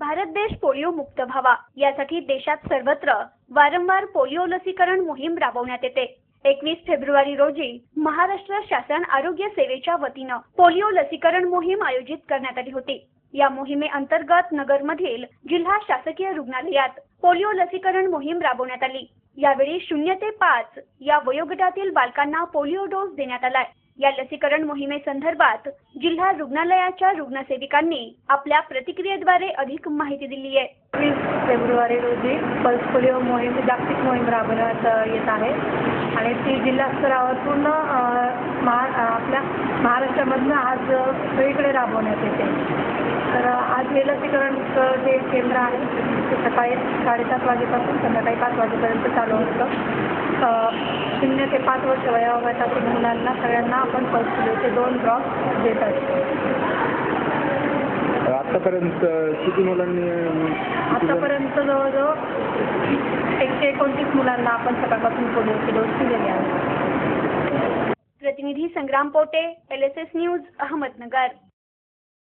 भारत देश पोलिओ मुक्त व्हावा. यासाठी देशात सर्वत्र वारंवार पोलिओ लसीकरण मोहीम राबवण्यात येते. एकवीस फेब्रुवारी रोजी महाराष्ट्र शासन आरोग्य सेवेच्या वतीनं पोलिओ लसीकरण मोहीम आयोजित करण्यात आली होती. या मोहिमेअंतर्गत नगरमधील जिल्हा शासकीय रुग्णालयात पोलिओ लसीकरण मोहीम राबवण्यात आली. यावेळी शून्य ते पाच या वयोगटातील बालकांना पोलिओ डोस देण्यात आलाय. या लसीकरण मोहिमेसंदर्भात जिल्हा रुग्णालयाच्या रुग्णसेविकांनी आपल्या प्रतिक्रियेद्वारे अधिक माहिती दिली आहे. वीस फेब्रुवारी रोजी पल्स पोलिओ मोहीम जागतिक मोहीम राबवण्यात येत आहे. आणि ती जिल्हा स्तरावर पूर्ण महा आपल्या महाराष्ट्रामधनं आज सगळीकडे राबवण्यात येते. हे लसीकरणचं जे केंद्र आहे ते सकाळी साडेसात वाजेपासून संध्याकाळी पाच वाजेपर्यंत चालू असतं. शून्य ते पाच वर्ष वयोगटातील मुलांना सगळ्यांना आपण पल्स पोलिओचे दोन ड्रॉप देत असतो. आतापर्यंत किती मुलांनी आतापर्यंत जवळजवळ एकशे एकोणतीस मुलांना आपण सकाळपासून पोलिओचे डोस दिलेले आहेत प्रतिनिधी Sangram Pote L S S news Ahmednagar.